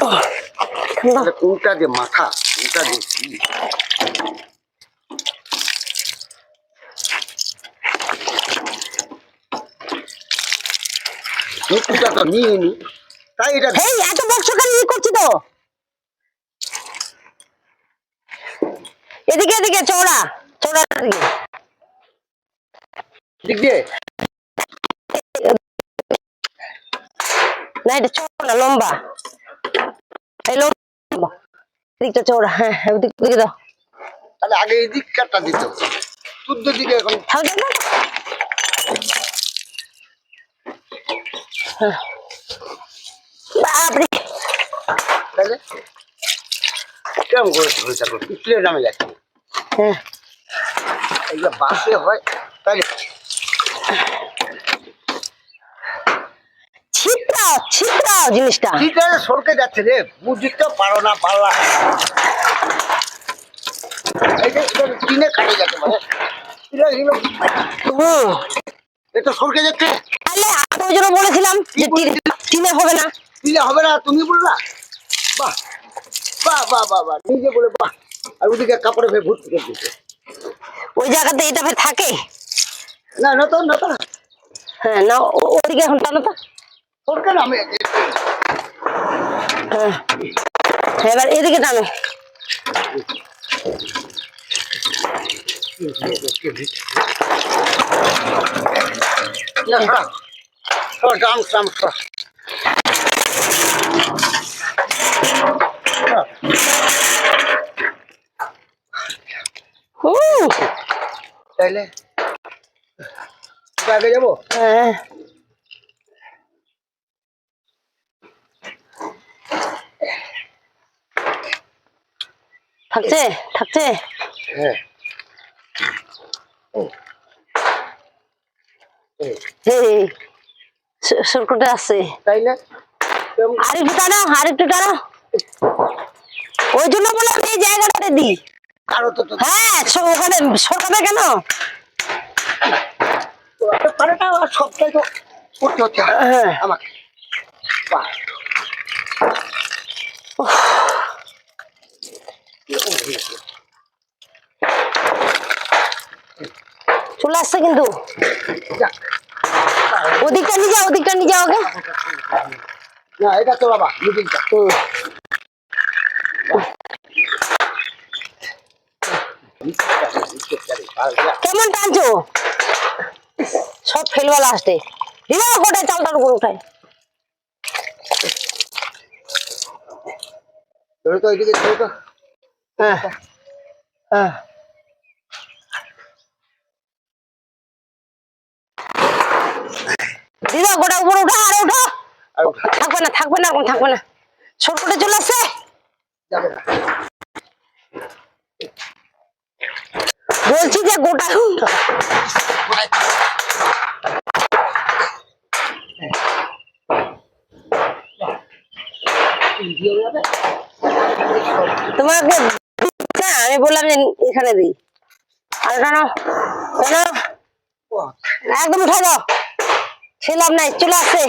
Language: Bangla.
তাহলে যে মাথা কোনটা যে মুকুটা তো নিয়ে নি। তাই এটা এত বক্স কেন? ই করছি তো। এদিকে এদিকে চৌড়া চৌড়া দিকে। দিক দিয়ে? না এটা চৌড়া লম্বা। এই লম্বা এদিকটা চৌড়া হ্যাঁ হ্যাঁ, ওদিক দিকে দাও তাহলে আগে এই দিকটা দিত চোদ্দ দিকে এখন থাক থাক, থাক। হ্যাঁ। বাপরে! তাহলে? কেমন করে হয়েছে পিছলে নামে যাচ্ছে? হ্যাঁ। এই যে বাসে হয় তাহলে ছিটটাও জিনিসটা। ঠিক সরকে যাচ্ছে রে। বুঝতে পারো না পারলা টিনে কাটে যাচ্ছে মানে। এটা এগুলো হুম এটা সরকে যাচ্ছে। তাহলে আমি জন্য বলেছিলাম যে টিনে হবে না। টিনে হবে না তুমি বললা? বাহ বাহ বাহ বাহ বাহ নিজে বলে বাহ। আর ওদিকে কাপড়ে ফের ভর্তি করে দিচ্ছে ওই জায়গাতে এটা ফের থাকে? না না তো না তো। হ্যাঁ না ওদিকে এখন টানো তো। সরকে নামে হ্যাঁ। হ্যাঁ, এবার এদিকে টানো তাইলে? আগে যাব? হ্যাঁ। থাকছে থাকছে এই আছে তাইলে কেমন আর একটু টানো আর একটু টানো ওই জন্য বলে আমি এই জায়গাটাতে দিই আরও তো তো হ্যাঁ ওখানে সরকারে কেন না সবটাই তো করতে হচ্ছে হ্যাঁ। আমাকে। চলে আসছে কিন্তু। ওদিকটা নিয়ে যাও ওদিকটা নিয়ে যাও না এটা তো বাবা মিটিংটা। কেমন টানছো? সব ফেলবা লাস্টে দিবা কোটায় চালটার উপর উঠায়। ধরে তো এদিকে ধরে তো। দিদা গোটা উপর উঠা আর উঠা। থাকবে না থাকবে না এখন থাকবে না। সরকটে চলে আসছে। বলছি যে গোটা তোমাকে আমি বললাম যে এখানে দিই। আর কেন? একদম উঠা দাও। ছিলাম নাই চলে আসছে।